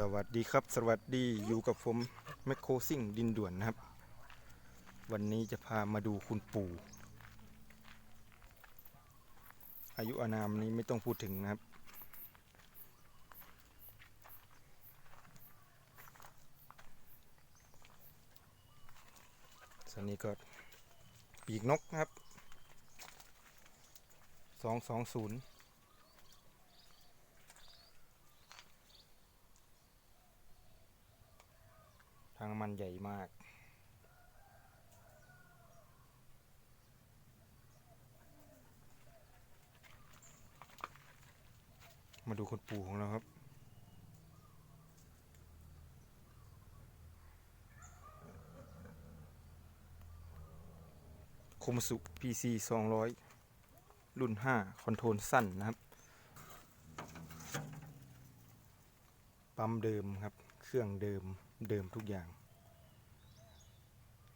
สวัสดีครับ สวัสดีอยู่กับผมแมคโครซิ่งดินด่วนนะครับ วันนี้จะพามาดูคุณปู่อายุอานามนี้ไม่ต้องพูดถึงนะครับ ส่วนนี้ก็ปีกนกนะครับสองสองศูนย์ ทางมันใหญ่มากมาดูคนปู่ของเราครับ คมสุ PC 200 รุ่น 5 คอนโทรลสั้นนะครับ ปั๊มเดิมครับ เครื่องเดิม เดิมทุกอย่าง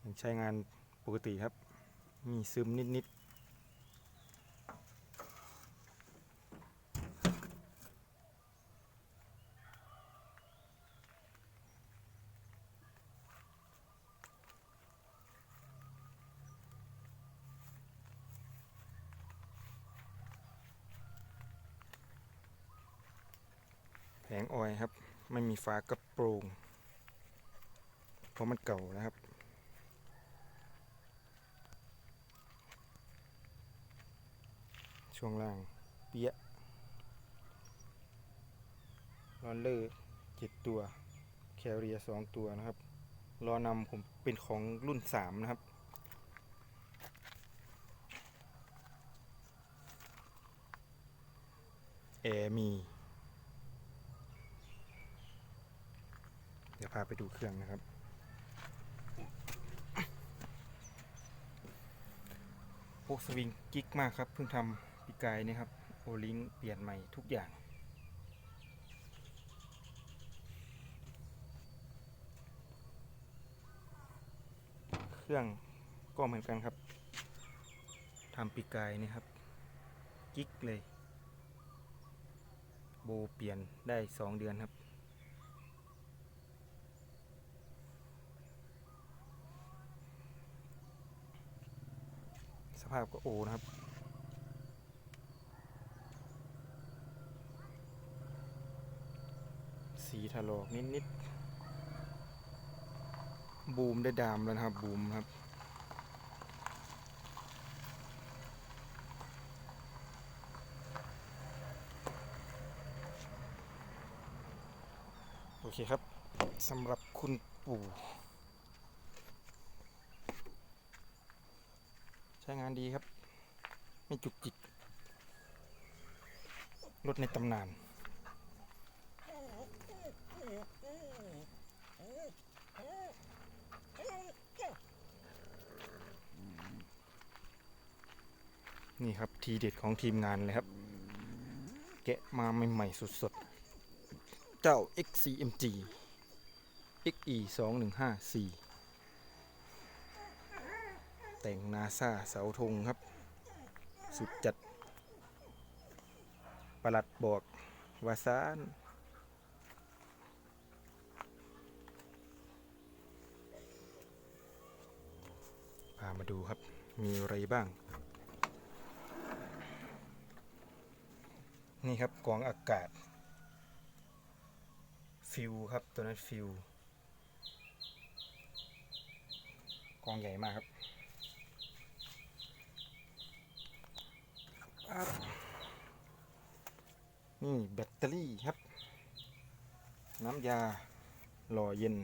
ยังใช้งานปกติครับ มีซึมนิดๆแผงออยครับ ไม่มีฝากระโปรง ราะมันเก่านะครับ ช่วงล่างเปียลอนเลอร์เจ็ดตัว แคเรียสองตัวนะครับรอนำผมเป็นของรุ่นสามนะครับแอร์มี เดี๋ยวพาไปดูเครื่องนะครับ พวกสวิงกิ๊กมากครับ เพิ่งทำปีกายนี่ครับ โอลิงเปลี่ยนใหม่ทุกอย่าง เครื่องก็เหมือนกันครับทำปีกายนี่ครับ กิ๊กเลย โบเปลี่ยนได้สองเดือนครับ ภาพก็โอนะครับ สีถลอกนิดๆ บูมได้ดามแล้วนะครับ บูมครับโอเคครับสำหรับคุณปู่ ใช้งานดีครับ ไม่จุกจิก รถในตำนาน นี่ครับทีเด็ดของทีมงานเลยครับ แกะมาใหม่ๆสดๆ เจ้า XCMG XE 2 1 5 4 แต่งนาซาเสาธงครับ สุดจัดประหลัดบอกวาซานพามาดูครับ มีอะไรบ้าง นี่ครับกองอากาศ ฟิวครับ ตัวนั้นฟิวกองใหญ่มากครับ ครับนี่แบตเตอรี่ครับ น้ำยาหล่อเย็น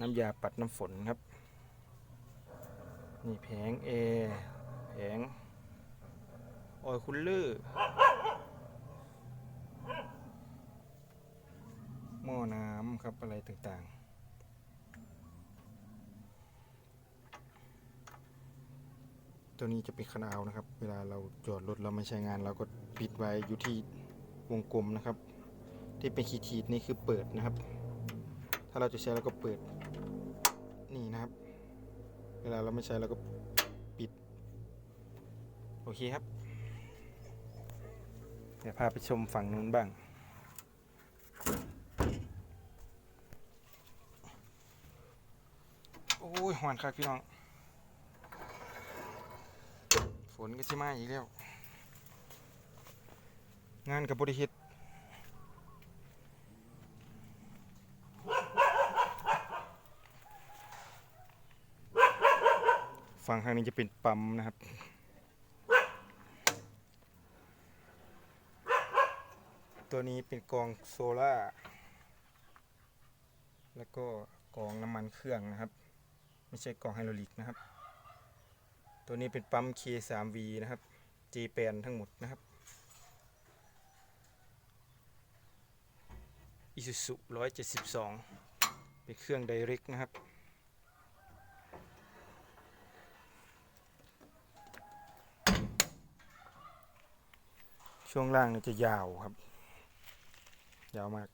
น้ำยาปัดน้ำฝนครับ นี่แผงแอร์แผงออยคูลเลอร์หม้อน้ำครับอะไรต่างๆ ตัวนี้จะเป็นคันเอานะครับ เวลาเราจอดรถเราไม่ใช้งานเราก็ปิดไว้อยู่ที่วงกลมนะครับ ที่เป็นขีดขีดนี่คือเปิดนะครับ ถ้าเราจะใช้เราก็เปิดนี่นะครับ เวลาเราไม่ใช้เราก็ปิด โอเคครับ เดี๋ยวพาไปชมฝั่งนู้นบ้างโอ้ยหอนครับพี่น้อง ฝนก็สิมาอีกแล้ว งานกับบริเฮ็ดฝั่งทางนี้จะเป็นปั๊มนะครับ ตัวนี้เป็นกองโซล่า แล้วก็กองน้ำมันเครื่องนะครับ ไม่ใช่กองไฮดรอลิกนะครับ ตัวนี้เป็นปั๊ม K3V นะครับ G แปนทั้งหมดนะครับ Isuzu 172 เป็นเครื่อง Direct นะครับ ช่วงล่างนี่จะยาวครับ ยาวมาก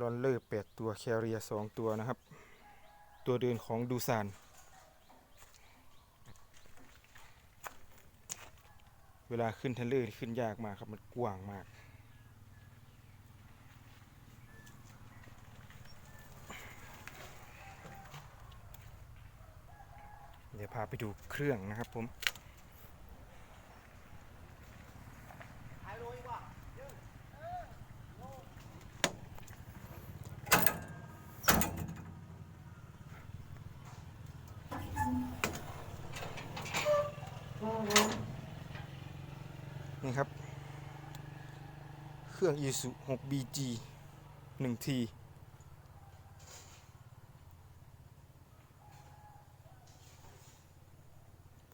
ลอนเลอร์แปดตัว แคเรียสองตัวนะครับ ตัวเดินของดูซานเวลาขึ้นเทรลเลอร์ขึ้นยากมากครับ มันกว้างมากเดี๋ยวพาไปดูเครื่องนะครับผม นี่ครับ เครื่อง Isuzu 6BG 1T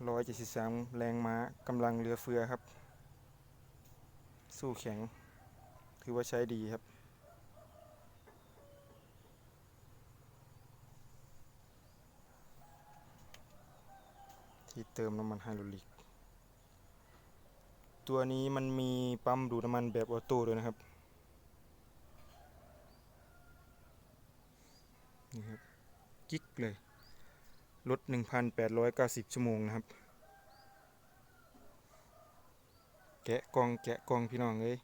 ร้อยเจ็ดสิบสามแรงม้ากำลังเรือเฟือครับ สู้แข็ง ถือว่าใช้ดีครับ ที่เติมน้ำมันไฮดรอลิก ตัวนี้มันมีปั๊มดูดน้ำมันแบบออโต้ด้วยนะครับนี่ครับกิ๊กเลยรถ1,890 ชั่วโมงนะครับ แกะกล่องแกะกล่องพี่น้องเลย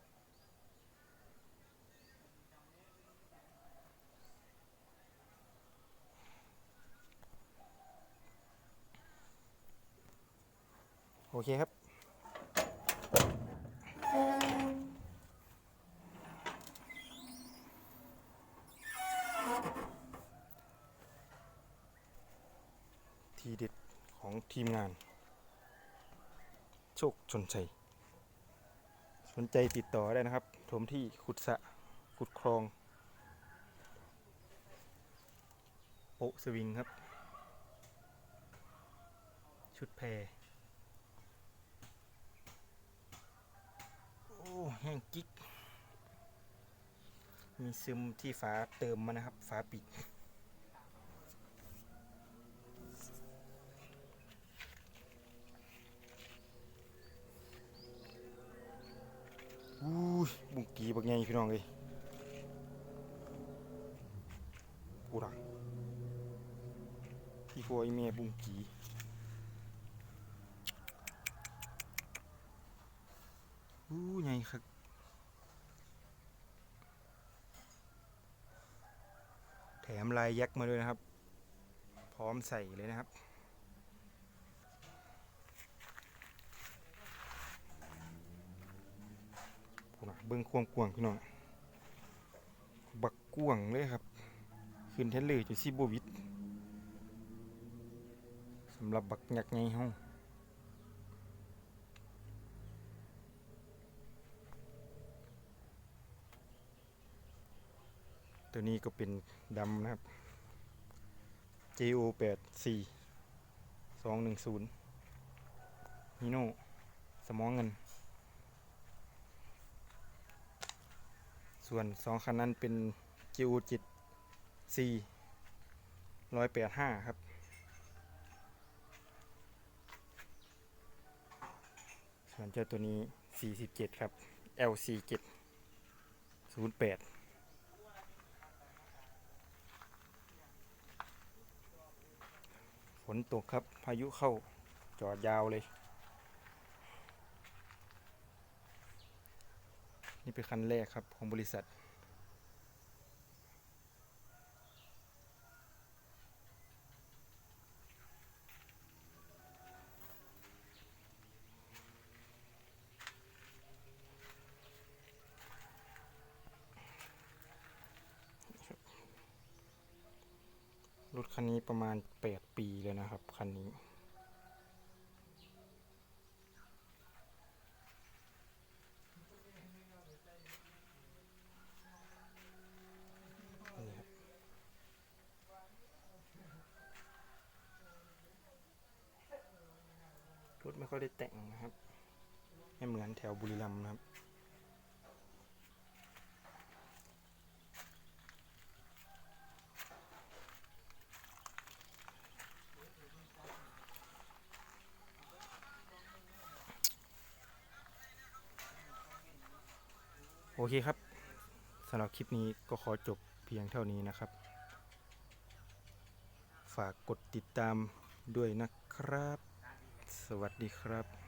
โอเคครับ ทีเด็ดของทีมงาน โชคชนชัย สนใจติดต่อได้นะครับโถมที่ขุดสะขุดคลอง โปสวิงครับ ชุดแพร โอ้ แห้งกิ๊ก มีซึมที่ฝาเติมมานะครับ ฝาปิด อู้บุงกีบักใหญ่พี่น้องเลยกูรักพี่พวไอ้แม่บุงกีอู้ใหญ่ครับ แถมลายยักษ์มาด้วยนะครับ พร้อมใส่เลยนะครับ เบิ้งความกวงพี่น้องบักกวงเลยครับ ขึ้นเทนเลยจะซีโบวิดสำหรับบักยักษ์ไงเฮา ตัวนี้ก็เป็นดำนะครับ JO 8 4 2 1 0นิโน่สมองเงิน ส่วนสองคันนั้นเป็น GU 7 C 185 ครับส่วนเจ้าตัวนี้ 47 ครับ LC 7 08 นตกครับ พายุเข้าจอดยาวเลย นี่เป็นคันแรกครับของบริษัท นนี้ประมาณ 8 ปีเลยนะครับ คันนี้นี่ครับรถไม่ค่อยได้แต่งนะครับ ไม่เหมือนแถวบุรีรัมย์นะครับ เคครับสำหรับคลิปนี้ก็ขอจบเพียงเท่านี้นะครับ ฝากกดติดตามด้วยนะครับ สวัสดีครับ